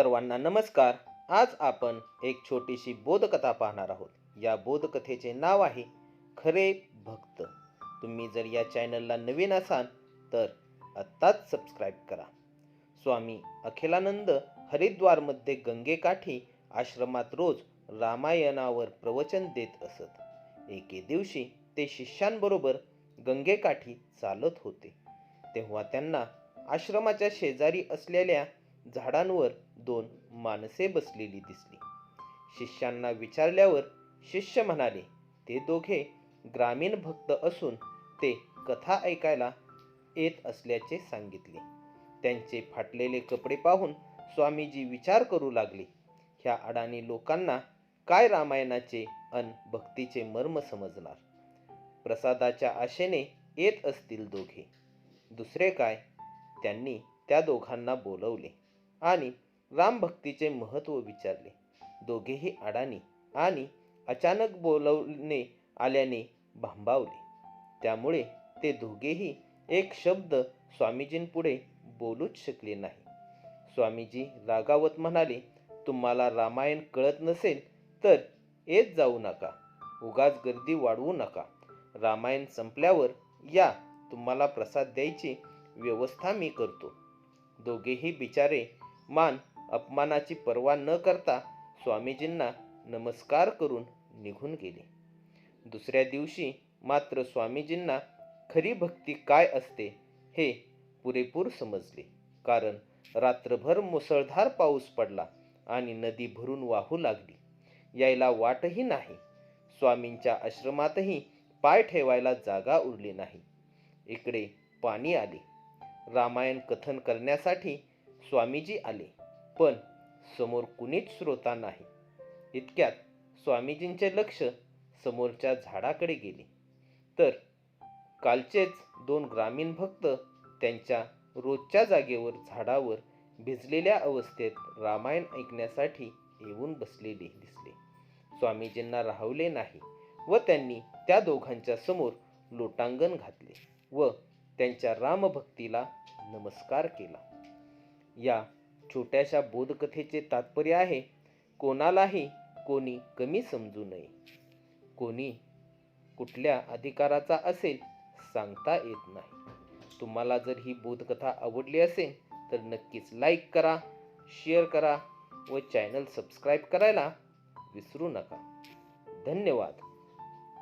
सर्वांना नमस्कार. आज आपण एक छोटीशी बोधकथा पाहणार आहोत. या बोधकथेचे नाव आहे खरे भक्त. तुम्ही जर या चॅनलला नवीन असाल तर आत्ताच सबस्क्राईब करा. स्वामी अखिलानंद हरिद्वारमध्ये गंगेकाठी आश्रमात रोज रामायणावर प्रवचन देत असत. एके दिवशी ते शिष्यांबरोबर गंगेकाठी चालत होते. तेव्हा त्यांना आश्रमाच्या शेजारी असलेल्या झाडांवर दोन माणसे बसलेली दिसली. शिष्यांना विचारल्यावर शिष्य म्हणाले ते दोघे ग्रामीण भक्त असून ते कथा ऐकायला येत असल्याचे सांगितले. त्यांचे फाटलेले कपडे पाहून स्वामीजी विचार करू लागले. ह्या अडाणी लोकांना काय रामायणाचे अन भक्तीचे मर्म समजणार? प्रसादाच्या आशेने येत असतील दोघे. दुसरे काय? त्यांनी त्या दोघांना बोलवले. आणि रामभक्तीचे महत्त्व विचारले. दोघेही अडाणी आणि अचानक बोलवणे आल्याने भांबावले. त्यामुळे ते दोघेही एक शब्द स्वामीजींपुढे बोलूच शकले नाही. स्वामीजी रागावत म्हणाले तुम्हाला रामायण कळत नसेल तर येत जाऊ नका. उगाच गर्दी वाढवू नका. रामायण संपल्यावर या तुम्हाला प्रसाद द्यायची व्यवस्था मी करतो. दोघेही बिचारे मान अपमानाची पर्वा न करता स्वामीजींना नमस्कार करून निघून गेले. दुसऱ्या दिवशी मात्र स्वामीजींना खरी भक्ती काय असते हे पुरेपूर समजले. कारण रात्रभर मुसळधार पाऊस पडला आणि नदी भरून वाहू लागली. यायला वाटही नाही. स्वामींच्या आश्रमातही पाय ठेवायला जागा उरली नाही. इकडे पाणी आले. रामायण कथन करण्यासाठी स्वामीजी आले. पण समोर कुणीच श्रोता नाही. इतक्यात स्वामीजींचे लक्ष समोरच्या झाडाकडे गेले. तर कालचेच दोन ग्रामीण भक्त त्यांच्या रोजच्या जागेवर झाडावर भिजलेल्या अवस्थेत रामायण ऐकण्यासाठी येऊन बसलेले दिसले. स्वामीजींना राहवले नाही व त्यांनी त्या दोघांच्या समोर लोटांगण घातले व त्यांच्या रामभक्तीला नमस्कार केला. या छोट्याशा बोधकथेचे तात्पर्य आहे कोणालाही कोणी कमी समजू नये. कोणी कुठल्या अधिकाराचा असेल सांगता येत नाही. तुम्हाला जर ही बोधकथा आवडली असेल तर नक्कीच लाईक करा शेअर करा व चॅनल सबस्क्राईब करायला विसरू नका. धन्यवाद.